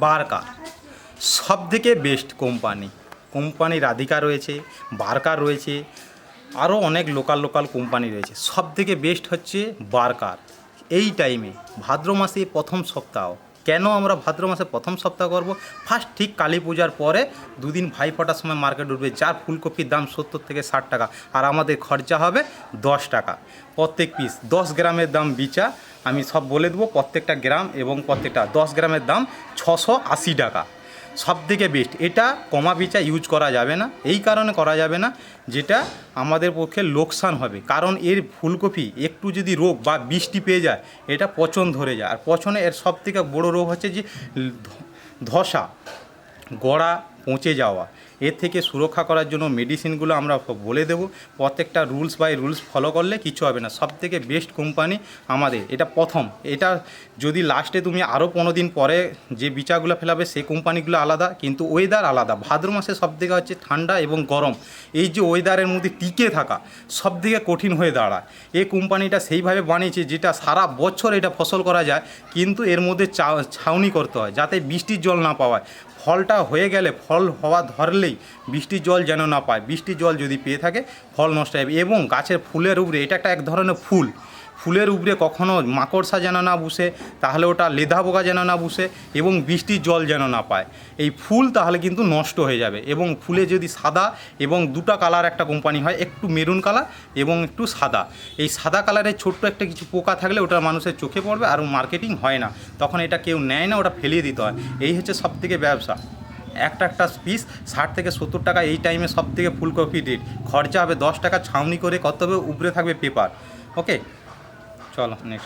বারকার সব থেকে best company company Radhika রয়েছে বারকার রয়েছে আরও অনেক লোকাল লোকাল কোম্পানি রয়েছে। সব থেকে বেস্ট হচ্ছে বারকার। এই টাইমে ভাদ্র মাসে প্রথম সপ্তাহ। কেন আমরা ভাদ্র মাসে প্রথম সপ্তাহ করব? ফার্স্ট ঠিক কালী পূজার পরে দুদিন ভাই ফোটার সময় মার্কেট উঠবে, যার ফুলকপির দাম সত্তর থেকে ষাট টাকা। আর আমাদের খরচা হবে দশ টাকা। প্রত্যেক পিস দশ গ্রামের দাম বিচা। আমি সব বলে দেবো প্রত্যেকটা গ্রাম এবং প্রত্যেকটা দশ গ্রামের দাম ছশো আশি টাকা। সব থেকে বেস্ট এটা কমা বিচা ইউজ করা যাবে না। এই কারণে করা যাবে না, যেটা আমাদের পক্ষে লোকসান হবে। কারণ এর ফুলকপি একটু যদি রোগ বা বৃষ্টি পেয়ে যায়, এটা পচন ধরে যায়। আর পচনে এর সব থেকে বড়ো রোগ হচ্ছে যে ধসা, গড়া পচে যাওয়া। এর থেকে সুরক্ষা করার জন্য মেডিসিনগুলো আমরা বলে দেবো। প্রত্যেকটা রুলস বাই রুলস ফলো করলে কিছু হবে না। সব থেকে বেস্ট কোম্পানি আমাদের। এটা প্রথম। এটা যদি লাস্টে তুমি আরও পনেরো দিন পরে যে বিচাগুলো ফেলাবে সেই কোম্পানিগুলো আলাদা, কিন্তু ওয়েদার আলাদা। ভাদ্র মাসে সব থেকে হচ্ছে ঠান্ডা এবং গরম। এই যে ওয়েদারের মধ্যে টিকে থাকা সব থেকে কঠিন হয়ে দাঁড়ায়। এই কোম্পানিটা সেইভাবে বানিয়েছে যেটা সারা বছর এটা ফসল করা যায়, কিন্তু এর মধ্যে ছাউনি করতে হয়, যাতে বৃষ্টির জল না পাওয়ায়। ফলটা হয়ে গেলে ফল হওয়া ধরলেই বৃষ্টির জল যেন না পায়। বৃষ্টির জল যদি পেয়ে থাকে, ফল নষ্ট হবে এবং গাছের ফুলের উপরে এটা একটা এক ধরনের ফুল। ফুলের উপরে কখনো মাকড়সা যেন না বসে, তাহলে ওটা লেদা পোকা যেন না বসে এবং বৃষ্টির জল যেন না পায়। এই ফুল তাহলে কিন্তু নষ্ট হয়ে যাবে এবং ফুলে যদি সাদা এবং দুটা কালার একটা কোম্পানি হয়, একটু মেরুন কালার এবং একটু সাদা। এই সাদা কালারের ছোট্ট একটা কিছু পোকা থাকলে ওটা মানুষের চোখে পড়বে আর মার্কেটিং হয় না। তখন এটা কেউ নেয় না, ওটা ফেলিয়ে দিতে হয়। এই হচ্ছে সব থেকে ব্যবসা। একটা একটা পিস ষাট থেকে সত্তর টাকা এই টাইমে সব থেকে ফুলকপি রেট খরচা হবে দশ টাকা, ছাউনি করে কত হবে উপরে থাকবে পেপার ওকে চলো নেক্সট